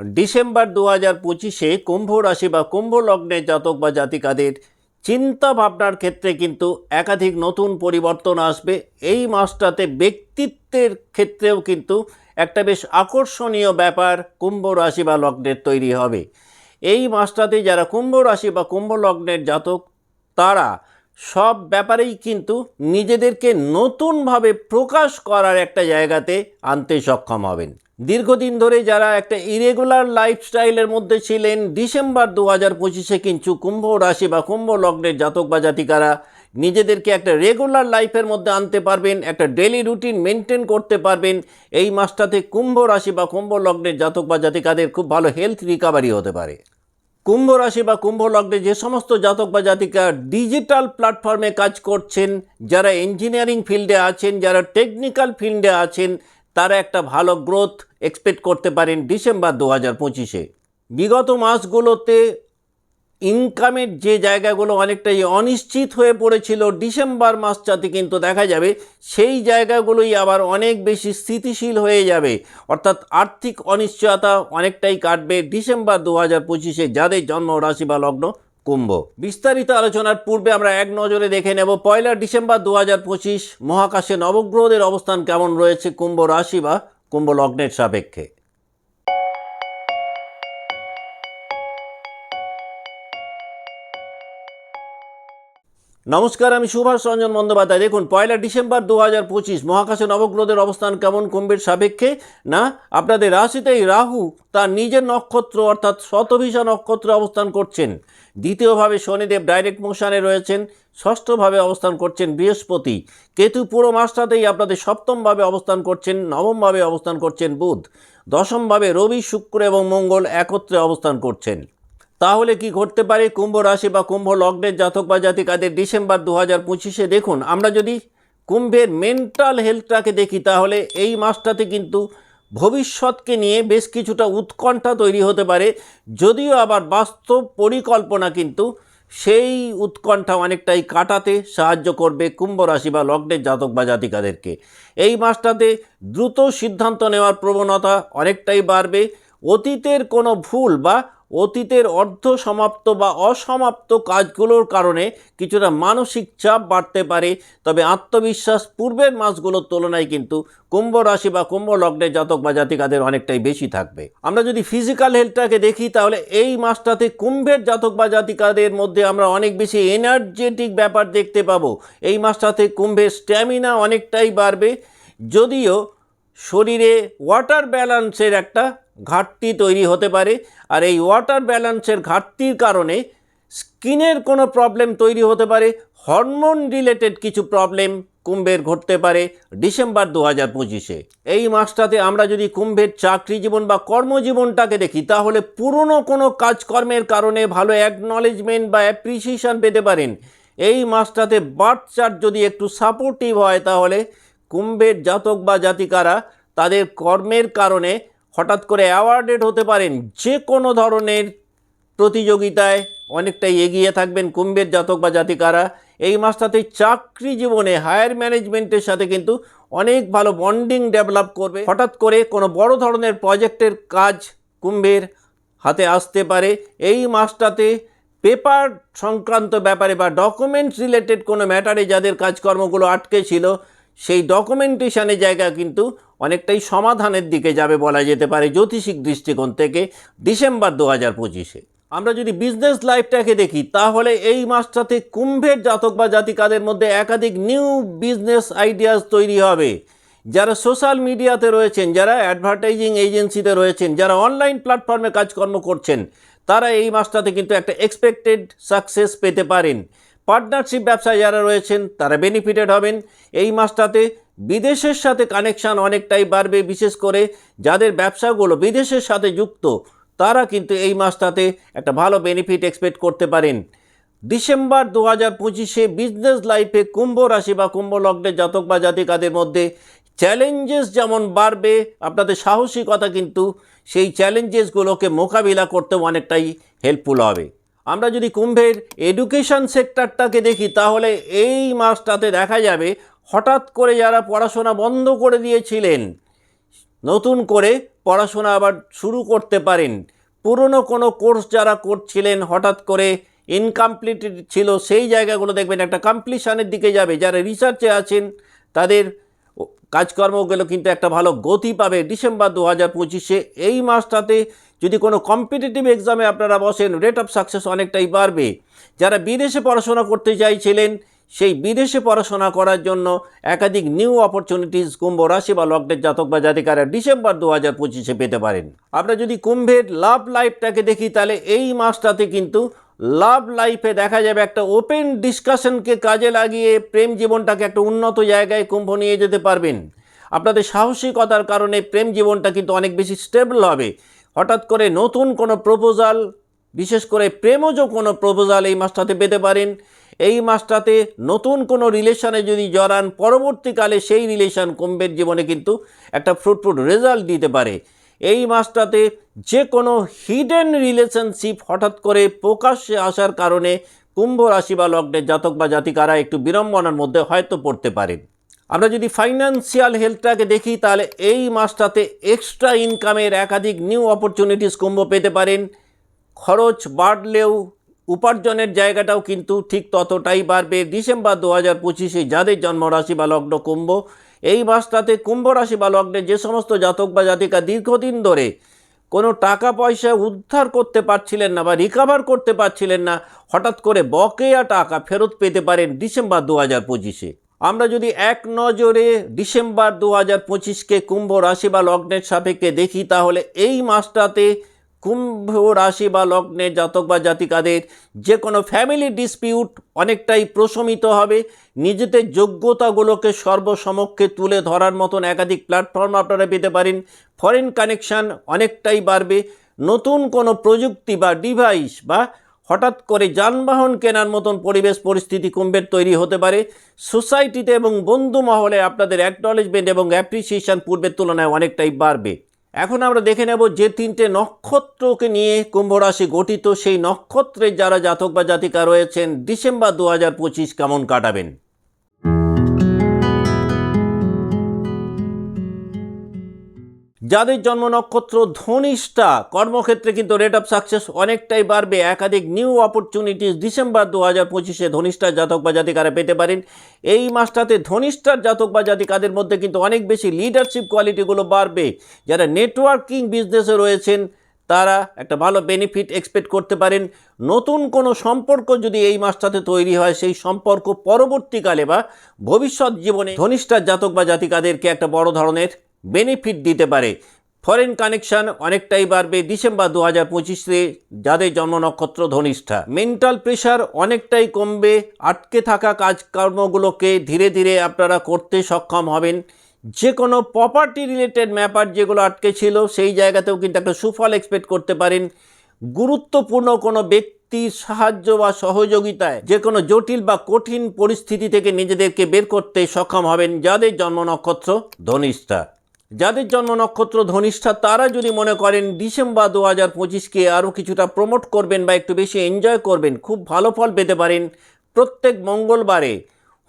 December দু হাজার পঁচিশে কুম্ভ রাশি বা কুম্ভ লগ্নের জাতক বা জাতিকাদের চিন্তা ভাবনার ক্ষেত্রে কিন্তু একাধিক নতুন পরিবর্তন আসবে। এই মাসটাতে ব্যক্তিত্বের ক্ষেত্রেও কিন্তু একটা বেশ আকর্ষণীয় ব্যাপার কুম্ভ রাশি বা লগ্নের তৈরি হবে। এই মাসটাতে যারা কুম্ভ রাশি বা কুম্ভ লগ্নের জাতক, তারা সব ব্যাপারেই কিন্তু নিজেদেরকে নতুনভাবে প্রকাশ করার একটা জায়গাতে আনতে সক্ষম হবেন। দীর্ঘদিন ধরে যারা একটা ইরেগুলার লাইফস্টাইলের মধ্যে ছিলেন, ডিসেম্বর দু হাজার পঁচিশে কিন্তু কুম্ভ রাশি বা কুম্ভ লগ্নের জাতক বা জাতিকারা নিজেদেরকে একটা রেগুলার লাইফের মধ্যে আনতে পারবেন, একটা ডেলি রুটিন মেনটেন করতে পারবেন। এই মাসটাতে কুম্ভ রাশি বা কুম্ভ লগ্নের জাতক বা জাতিকাদের খুব ভালো হেলথ রিকাভারি হতে পারে। কুম্ভ রাশি বা কুম্ভ লগ্নে যে সমস্ত জাতক বা জাতিকা ডিজিটাল প্ল্যাটফর্মে কাজ করছেন, যারা ইঞ্জিনিয়ারিং ফিল্ডে আছেন, যারা টেকনিক্যাল ফিল্ডে আছেন, তারা একটা ভালো গ্রোথ এক্সপেক্ট করতে পারেন ডিসেম্বর দু হাজার পঁচিশে। বিগত মাসগুলোতে ইনকামের যে জায়গাগুলো অনেকটাই অনিশ্চিত হয়ে পড়েছিল ডিসেম্বর মাস মাসটাতে কিন্তু দেখা যাবে, সেই জায়গাগুলোই আবার অনেক বেশি স্থিতিশীল হয়ে যাবে। অর্থাৎ আর্থিক অনিশ্চয়তা অনেকটাই কাটবে ডিসেম্বর দু হাজার পঁচিশে যাদের জন্ম রাশি বা লগ্ন কুম্ভ। বিস্তারিত আলোচনার পূর্বে আমরা এক নজরে দেখে নেব, পয়লা ডিসেম্বর দু হাজার পঁচিশ মহাকাশে নবগ্রহদের অবস্থান কেমন রয়েছে কুম্ভ রাশি বা কুম্ভ লগ্নের সাপেক্ষে। নমস্কার, আমি সুভাষ রঞ্জন বন্দ্যোপাধ্যায়। দেখুন, পয়লা ডিসেম্বর দু হাজার পঁচিশ, মহাকাশে নবগ্রহদের অবস্থান কেমন কুম্ভের সাপেক্ষে? না, আপনাদের রাশিতেই রাহু তার নিজের নক্ষত্র অর্থাৎ শতভিষা নক্ষত্রে অবস্থান করছেন। দ্বিতীয়ভাবে শনিদেব ডাইরেক্ট মোশনে রয়েছেন, ষষ্ঠভাবে অবস্থান করছেন বৃহস্পতি। কেতু পুরো মাসটাতেই আপনাদের সপ্তমভাবে অবস্থান করছেন, নবমভাবে অবস্থান করছেন বুধ। দশমভাবে রবি, শুক্র এবং মঙ্গল একত্রে অবস্থান করছেন। তাহলে কি ঘটতে পারে? কুম্ভ রাশি বা কুম্ভ লগ্নের জাতক বা জাতিকাদের ডিসেম্বর দু হাজার পঁচিশে দেখুন, আমরা যদি কুম্ভের মেন্টাল হেলথটাকে দেখি, তাহলে এই মাসটাতে কিন্তু ভবিষ্যৎকে নিয়ে বেশ কিছুটা উৎকণ্ঠা তৈরি হতে পারে। যদিও আবার বাস্তব পরিকল্পনা কিন্তু সেই উৎকণ্ঠা অনেকটাই কাটাতে সাহায্য করবে কুম্ভ রাশি বা লগ্নের জাতক বা জাতিকাদেরকে। এই মাসটাতে দ্রুত সিদ্ধান্ত নেওয়ার প্রবণতা অনেকটাই বাড়বে। অতীতের কোনো ভুল বা অতীতের অর্ধ সমাপ্ত বা অসমাপ্ত কাজগুলোর কারণে কিছুটা মানসিক চাপ বাড়তে পারে। তবে আত্মবিশ্বাস পূর্বের মাসগুলোর তুলনায় কিন্তু কুম্ভ রাশি বা কুম্ভ লগ্নের জাতক বা জাতিকাদের অনেকটাই বেশি থাকবে। আমরা যদি ফিজিক্যাল হেলথটাকে দেখি, তাহলে এই মাসটাতে কুম্ভের জাতক বা জাতিকাদের মধ্যে আমরা অনেক বেশি এনার্জেটিক ব্যাপার দেখতে পাবো। এই মাসটাতে কুম্ভের স্ট্যামিনা অনেকটাই বাড়বে। যদিও শরীরে ওয়াটার ব্যালেন্সের একটা ঘাটতি তৈরি হতে পারে। আর এই ওয়াটার ব্যালেন্সের ঘাটতির কারণে স্কিনের কোনো প্রবলেম তৈরি হতে পারে। হরমোন রিলেটেড কিছু প্রবলেম কুম্ভের ঘটতে পারে ডিসেম্বর দু হাজার পঁচিশে। এই মাসটাতে আমরা যদি কুম্ভের চাকরি জীবন বা কর্মজীবনটাকে দেখি, তাহলে পুরনো কোনো কাজকর্মের কারণে ভালো অ্যাকনলেজমেন্ট বা অ্যাপ্রিসিয়েশন পেতে পারেন। এই মাসটাতে বার্থ চার্ট যদি একটু সাপোর্টিভ হয়, তাহলে কুম্ভের জাতক বা জাতিকারা তাদের কর্মের কারণে হঠাৎ করে অ্যাওয়ার্ডেড হতে পারেন যে কোনো ধরনের প্রতিযোগিতায় অনেকটাই এগিয়ে থাকবেন কুম্ভের জাতক বা জাতিকারা। এই মাসটাতে চাকরি জীবনে হায়ার ম্যানেজমেন্টের সাথে কিন্তু অনেক ভালো বন্ডিং ডেভেলপ করবে। হঠাৎ করে কোনো বড় ধরনের প্রজেক্টের কাজ কুম্ভের হাতে আসতে পারে। এই মাসটাতে পেপার সংক্রান্ত ব্যাপারে বা ডকুমেন্টস রিলেটেড কোনো ম্যাটারে যাদের কাজকর্মগুলো আটকে ছিল, সেই ডকুমেন্টেশনের জায়গা কিন্তু অনেকটাই সমাধানের দিকে যাবে বলা যেতে পারে জ্যোতিষিক দৃষ্টিকোণ থেকে ডিসেম্বর দু হাজার পঁচিশে। আমরা যদি বিজনেস লাইফটাকে দেখি, তাহলে এই মাসটাতে কুম্ভের জাতক বা জাতিকাদের মধ্যে একাধিক নিউ বিজনেস আইডিয়াস তৈরি হবে। যারা সোশ্যাল মিডিয়াতে রয়েছেন, যারা অ্যাডভার্টাইজিং এজেন্সিতে রয়েছেন, যারা অনলাইন প্ল্যাটফর্মে কাজকর্ম করছেন, তারা এই মাসটাতে কিন্তু একটা এক্সপেক্টেড সাকসেস পেতে পারেন। পার্টনারশিপ ব্যবসায় যারা রয়েছেন, তারা বেনিফিটেড হবেন। এই মাসটাতে বিদেশের সাথে কানেকশান অনেকটাই বাড়বে, বিশেষ করে যাদের ব্যবসাগুলো বিদেশের সাথে যুক্ত, তারা কিন্তু এই মাসটাতে একটা ভালো বেনিফিট এক্সপেক্ট করতে পারেন। ডিসেম্বর দু হাজার পঁচিশে বিজনেস লাইফে কুম্ভ রাশি বা কুম্ভ লগ্নের জাতক বা জাতিকাদের মধ্যে চ্যালেঞ্জেস যেমন বাড়বে, আপনাদের সাহসিকতা কিন্তু সেই চ্যালেঞ্জেসগুলোকে মোকাবিলা করতেও অনেকটাই হেল্পফুল হবে। আমরা যদি কুম্ভের এডুকেশন সেক্টরটাকে দেখি, তাহলে এই মাসটাতে দেখা যাবে হঠাৎ করে যারা পড়াশোনা বন্ধ করে দিয়েছিলেন, নতুন করে পড়াশোনা আবার শুরু করতে পারেন। পুরনো কোনো কোর্স যারা করছিলেন, হঠাৎ করে ইনকমপ্লিটেড ছিল, সেই জায়গাগুলো দেখবেন একটা কমপ্লিশনের দিকে যাবে। যারা রিসার্চে আছেন, তাদের কাজকর্মগুলো কিন্তু একটা ভালো গতি পাবে। ডিসেম্বর দু হাজার পঁচিশে এই মাসটাতে যদি কোনো কম্পিটিটিভ এক্সামে আপনারা বসেন রেট অফ সাকসেস অনেকটাই বাড়বে। যারা বিদেশে পড়াশোনা করতে চাইছিলেন সেই বিদেশে পড়াশোনা করার জন্য একাধিক নিউ অপরচুনিটিস কুম্ভ রাশি বা লগ্নের জাতক বা জাতিকারা ডিসেম্বর দু হাজার পঁচিশে পেতে পারেন। আমরা যদি কুম্ভের লাভ লাইফটাকে দেখি, তাহলে এই মাসটাতে কিন্তু লাভ লাইফে দেখা যাবে একটা ওপেন ডিসকাশনকে কাজে লাগিয়ে প্রেম জীবনটাকে একটা উন্নত জায়গায় কুম্ভ নিয়ে যেতে পারবেন। আপনাদের সাহসিকতার কারণে প্রেম জীবনটা কিন্তু অনেক বেশি স্টেবল হবে। হঠাৎ করে নতুন কোনো প্রপোজাল বিশেষ করে প্রেমজ কোনো প্রপোজাল এই মাসটাতে পেতে পারেন। এই মাসটাতে নতুন কোনো রিলেশনে যদি জড়ান পরবর্তীকালে সেই রিলেশন কুম্ভের জীবনে কিন্তু একটা ফ্রুটফুট রেজাল্ট দিতে পারে। এই মাসটাতে যে কোনো হিডেন রিলেশনশিপ হঠাৎ করে প্রকাশ্যে আসার কারণে কুম্ভ রাশি বা লগ্নের জাতক বা জাতিকারা একটু বিড়ম্বনার মধ্যে হয়তো পড়তে পারেন। আমরা যদি ফাইন্যান্সিয়াল হেলথটাকে দেখি, তাহলে এই মাসটাতে এক্সট্রা ইনকামের একাধিক নিউ অপরচুনিটিস কুম্ভ পেতে পারেন। খরচ বাড়লেও উপার্জনের জায়গাটাও কিন্তু ঠিক ততটাই বাড়বে। ডিসেম্বর দু হাজার পঁচিশে যাদের জন্মরাশি বা লগ্ন কুম্ভ, এই মাসটাতে কুম্ভ রাশি বা লগ্নে যে সমস্ত জাতক বা জাতিকা দীর্ঘদিন ধরে কোনো টাকা পয়সা উদ্ধার করতে পারছিলেন না বা রিকাভার করতে পারছিলেন না, হঠাৎ করে বকেয়া টাকা ফেরত পেতে পারেন ডিসেম্বর দু হাজার পঁচিশে। আমরা যদি এক নজরে ডিসেম্বর দু হাজার পঁচিশকে কুম্ভ রাশি বা লগ্নের সাপেক্ষে দেখি, তাহলে এই মাসটাতে কুম্ভ রাশি বা লগ্নের জাতক বা জাতিকাদের যে কোনো ফ্যামিলি ডিসপিউট অনেকটাই প্রশমিত হবে। নিজেদের যোগ্যতাগুলোকে সর্বসমক্ষে তুলে ধরার মতন একাধিক প্ল্যাটফর্ম আপনারা পেতে পারেন। ফরেন কানেকশান অনেকটাই বাড়বে। নতুন কোনো প্রযুক্তি বা ডিভাইস বা হঠাৎ করে যানবাহন কেনার মতন পরিবেশ পরিস্থিতি কুম্ভের তৈরি হতে পারে। সোসাইটিতে এবং বন্ধু মহলে আপনাদের অ্যাকনলেজমেন্ট এবং অ্যাপ্রিসিয়েশন পূর্বের তুলনায় অনেকটাই বাড়বে। এখন আমরা দেখে নেব যে তিনটে নক্ষত্রকে নিয়ে কুম্ভ রাশি গঠিত সেই নক্ষত্রের যারা জাতক বা জাতিকা রয়েছেন, ডিসেম্বর দু হাজার পঁচিশ কেমন কাটাবেন? যাদের জন্ম নক্ষত্র ধনিষ্ঠা, কর্মক্ষেত্রে কিন্তু রেট অফ সাকসেস অনেকটাই বাড়বে। একাধিক নিউ অপরচুনিটিস ডিসেম্বর দু হাজার পঁচিশে ধনিষ্ঠার জাতক বা জাতিকারা পেতে পারেন। এই মাসটাতে ধনিষ্ঠার জাতক বা জাতিকাদের মধ্যে কিন্তু অনেক বেশি লিডারশিপ কোয়ালিটিগুলো বাড়বে। যারা নেটওয়ার্কিং বিজনেসে রয়েছেন, তারা একটা ভালো বেনিফিট এক্সপেক্ট করতে পারেন। নতুন কোনো সম্পর্ক যদি এই মাসটাতে তৈরি হয়, সেই সম্পর্ক পরবর্তীকালে বা ভবিষ্যৎ জীবনে ধনিষ্ঠার জাতক বা জাতিকাদেরকে একটা বড় ধরনের বেনিফিট দিতে পারে। ফরেন কানেকশন অনেকটাই বাড়বে ডিসেম্বর দু হাজার পঁচিশে, যাদের জন্ম নক্ষত্র ধনিষ্ঠা। মেন্টাল প্রেশার অনেকটাই কমবে, আটকে থাকা কাজকর্মগুলোকে ধীরে ধীরে আপনারা করতে সক্ষম হবেন। যে কোনো প্রপার্টি রিলেটেড ম্যাপার যেগুলো আটকে ছিল, সেই জায়গাতেও কিন্তু একটা সুফল এক্সপেক্ট করতে পারেন। গুরুত্বপূর্ণ কোনো ব্যক্তির সাহায্য বা সহযোগিতায় যে কোনো জটিল বা কঠিন পরিস্থিতি থেকে নিজেদেরকে বের করতে সক্ষম হবেন যাদের জন্ম নক্ষত্র ধনিষ্ঠা। যাদের জন্ম নক্ষত্র ধনিষ্ঠা, তারা যদি মনে করেন ডিসেম্বর দু হাজার পঁচিশকে আরও কিছুটা প্রমোট করবেন বা একটু বেশি এনজয় করবেন, খুব ভালো ফল পেতে পারেন প্রত্যেক মঙ্গলবারে।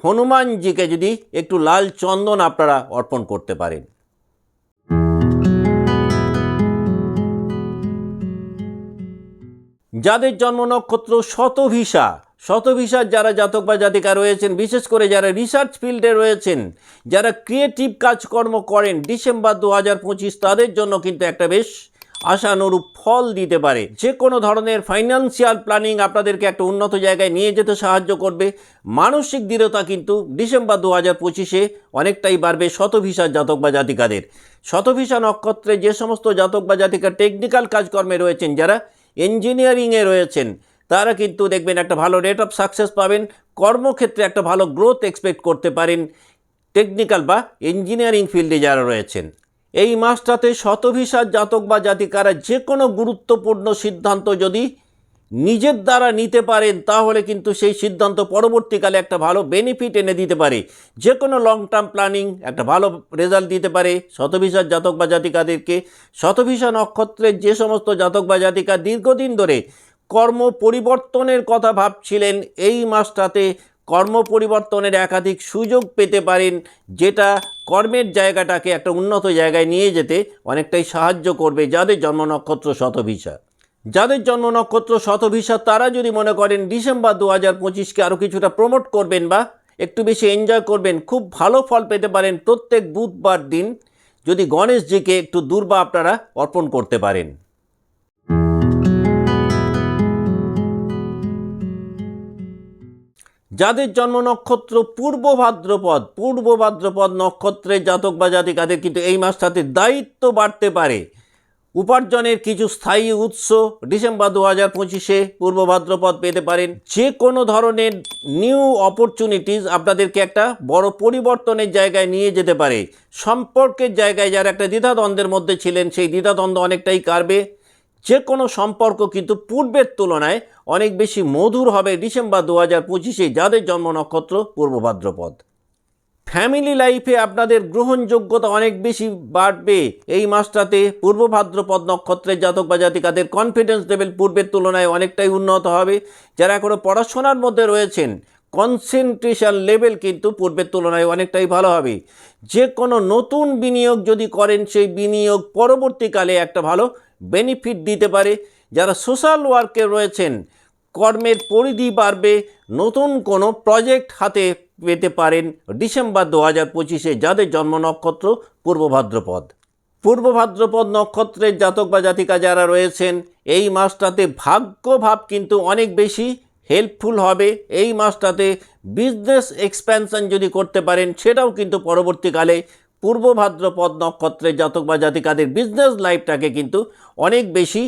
হনুমানজিকে যদি একটু লাল চন্দন আপনারা অর্পণ করতে পারেন। যাদের জন্ম নক্ষত্র শতভিসা শতভিসার যারা জাতক বা জাতিকা রয়েছেন, বিশেষ করে যারা রিসার্চ ফিল্ডে রয়েছেন, যারা ক্রিয়েটিভ কাজকর্ম করেন, ডিসেম্বর দু হাজার পঁচিশ তাদের জন্য কিন্তু একটা বেশ আশানুরূপ ফল দিতে পারে। যে কোনো ধরনের ফাইন্যান্সিয়াল প্ল্যানিং আপনাদেরকে একটা উন্নত জায়গায় নিয়ে যেতে সাহায্য করবে। মানসিক দৃঢ়তা কিন্তু ডিসেম্বর দু হাজার পঁচিশে অনেকটাই বাড়বে শতভিসার জাতক বা জাতিকাদের। শতভিসা নক্ষত্রে যে সমস্ত জাতক বা জাতিকা টেকনিক্যাল কাজকর্মে রয়েছেন, যারা ইঞ্জিনিয়ারিংয়ে রয়েছেন তারা কিন্তু দেখবেন একটা ভালো রেট অফ সাকসেস পাবেন, কর্মক্ষেত্রে একটা ভালো গ্রোথ এক্সপেক্ট করতে পারেন টেকনিক্যাল বা ইঞ্জিনিয়ারিং ফিল্ডে যারা রয়েছেন। এই মাসটাতে শতভিসার জাতক বা জাতিকারা যে কোনো গুরুত্বপূর্ণ সিদ্ধান্ত যদি নিজের দ্বারা নিতে পারেন, তাহলে কিন্তু সেই সিদ্ধান্ত পরবর্তীকালে একটা ভালো বেনিফিট এনে দিতে পারে। যে কোনো লং টার্ম প্ল্যানিং একটা ভালো রেজাল্ট দিতে পারে শতভিসার জাতক বা জাতিকাদেরকে। শতভিসা নক্ষত্রের যে সমস্ত জাতক বা জাতিকা দীর্ঘদিন ধরে কর্ম পরিবর্তনের কথা ভাবছিলেন, এই মাসটাতে কর্ম পরিবর্তনের একাধিক সুযোগ পেতে পারেন, যেটা কর্মের জায়গাটাকে একটা উন্নত জায়গায় নিয়ে যেতে অনেকটাই সাহায্য করবে যাদের জন্ম নক্ষত্র শতভিসা। যাদের জন্ম নক্ষত্র শতভিসা, তারা যদি মনে করেন ডিসেম্বর দু হাজার পঁচিশকে আরও কিছুটা প্রমোট করবেন বা একটু বেশি এনজয় করবেন, খুব ভালো ফল পেতে পারেন প্রত্যেক বুধবার দিন। যদি গণেশজিকে একটু দুর্বা আপনারা অর্পণ করতে পারেন। যাদের জন্ম নক্ষত্র পূর্ব ভাদ্রপদ পূর্ব ভাদ্রপদ নক্ষত্রের জাতক বা জাতিকাদের কিন্তু এই মাসটাতে দায়িত্ব বাড়তে পারে। উপার্জনের কিছু স্থায়ী উৎস ডিসেম্বর দু হাজার পঁচিশে পূর্ব ভাদ্রপদ পেতে পারেন। যে কোনো ধরনের নিউ অপরচুনিটিস আপনাদেরকে একটা বড় পরিবর্তনের জায়গায় নিয়ে যেতে পারে। সম্পর্কের জায়গায় যারা একটা দ্বিধাদ্বন্দ্বের মধ্যে ছিলেন, সেই দ্বিধাদ্বন্দ্ব অনেকটাই কাটবে। যে কোনো সম্পর্ক কিন্তু পূর্বের তুলনায় অনেক বেশি মধুর হবে ডিসেম্বর দু হাজার পঁচিশে যাদের জন্ম নক্ষত্র পূর্ব ভাদ্রপদ। ফ্যামিলি লাইফে আপনাদের গ্রহণযোগ্যতা অনেক বেশি বাড়বে। এই মাসটাতে পূর্ব ভাদ্রপদ নক্ষত্রের জাতক বা জাতিকাদের কনফিডেন্স লেভেল পূর্বের তুলনায় অনেকটাই উন্নত হবে। যারা এখনও পড়াশোনার মধ্যে রয়েছেন কনসেন্ট্রেশন লেভেল কিন্তু পূর্বের তুলনায় অনেকটাই ভালো হবে। যে কোনো নতুন বিনিয়োগ যদি করেন, সেই বিনিয়োগ পরবর্তীকালে একটা ভালো বেনিফিট দিতে পারে। যারা সোশ্যাল ওয়ার্কে রয়েছেন, কর্মের পরিধি বাড়বে, নতুন কোনো প্রজেক্ট হাতে পেতে পারেন ডিসেম্বর দু হাজার পঁচিশে যাদের জন্ম নক্ষত্র, পূর্ব ভাদ্রপদ। পূর্ব ভাদ্রপদ নক্ষত্রের জাতক বা জাতিকা যারা রয়েছেন, এই মাসটাতে ভাগ্যভাব কিন্তু অনেক বেশি হেল্পফুল হবে। এই মাসটাতে বিজনেস এক্সপ্যানশন যদি করতে পারেন, সেটাও কিন্তু পরবর্তীকালে পূর্ব ভাদ্রপদ নক্ষত্রের জাতক বা জাতিকাদের বিজনেস লাইফটাকে কিন্তু অনেক বেশি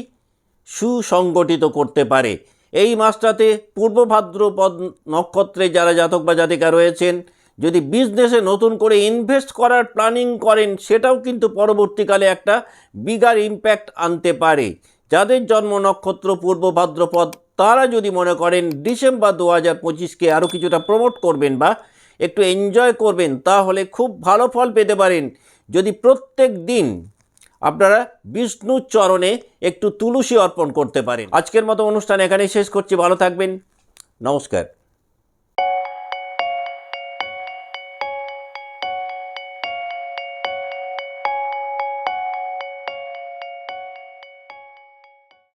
সুসংগঠিত করতে পারে। এই মাসটাতে পূর্ব ভাদ্রপদ নক্ষত্রে যারা জাতক বা জাতিকা রয়েছেন, যদি বিজনেসে নতুন করে ইনভেস্ট করার প্ল্যানিং করেন, সেটাও কিন্তু পরবর্তীকালে একটা বিগার ইম্প্যাক্ট আনতে পারে। যাদের জন্ম নক্ষত্র পূর্ব ভাদ্রপদ, তারা যদি মনে করেন ডিসেম্বর দু হাজার পঁচিশকে আরও কিছুটা প্রমোট করবেন বা একটু এনজয় করবেন, তাহলে খুব ভালো ফল পেতে পারেন। যদি প্রত্যেক দিন আপনারা বিষ্ণু চরণে একটু তুলসী অর্পণ করতে পারেন। আজকের মতো অনুষ্ঠান এখানেই শেষ করছি। ভালো থাকবেন। নমস্কার।